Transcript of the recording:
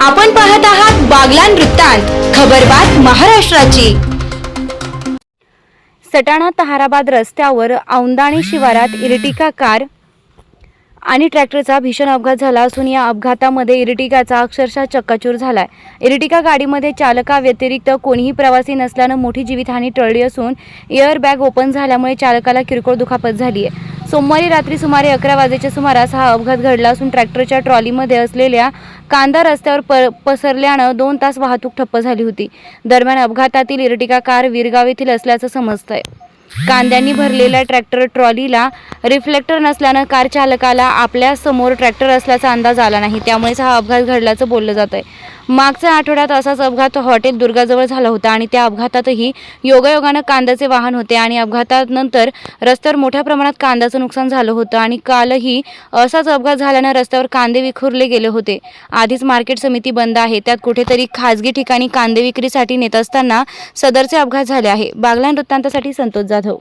आपण पाहत आहात बागलान वृत्तांत खबरबात महाराष्ट्राची. सटाणा तहाराबाद रस्त्यावर औंदाणी शिवारात इर्टिका कार आणि ट्रॅक्टरचा भीषण अपघात झाला असून या अपघातामध्ये इर्टिकाचा अक्षरशः चक्काचूर झालाय. इरिटिका गाडीमध्ये चालकाव्यतिरिक्त कोणीही प्रवासी नसल्यानं मोठी जीवितहानी टळली असून एअर बॅग ओपन झाल्यामुळे चालकाला किरकोळ दुखापत झाली आहे. सोमवारी रात्री सुमारे अकरा वाजेच्या सुमारास हा अपघात घडला असून ट्रॅक्टरच्या ट्रॉलीमध्ये असलेल्या कांदा रस्त्यावर प पसरल्यानं दोन तास वाहतूक ठप्प झाली होती. दरम्यान अपघातातील इर्टिका कार विरगाव येथील असल्याचं समजतंय. कांद्यांनी भरलेल्या ट्रॅक्टर ट्रॉलीला रिफ्लेक्टर नसल्यानं कार चालकाला आपल्यासमोर ट्रॅक्टर असल्याचा अंदाज आला नाही. त्यामुळेच हा अपघात घडल्याचं बोललं जात आहे मागच्या आठवड्यात असाच अपघात हॉटेल दुर्गाजवळ झाला होता आणि त्या अपघातातही योगायोगानं कांद्याचे वाहन होते आणि अपघातानंतर रस्त्यावर मोठ्या प्रमाणात कांद्याचं नुकसान झालं होतं आणि कालही असाच अपघात झाल्यानं रस्त्यावर कांदे विखुरले गेले होते. आधीच मार्केट समिती बंद आहे. त्यात कुठेतरी खाजगी ठिकाणी कांदे विक्रीसाठी नेत असताना सदरचे अपघात झाले आहे. बागलान वृत्तांतासाठी संतोष जाधव.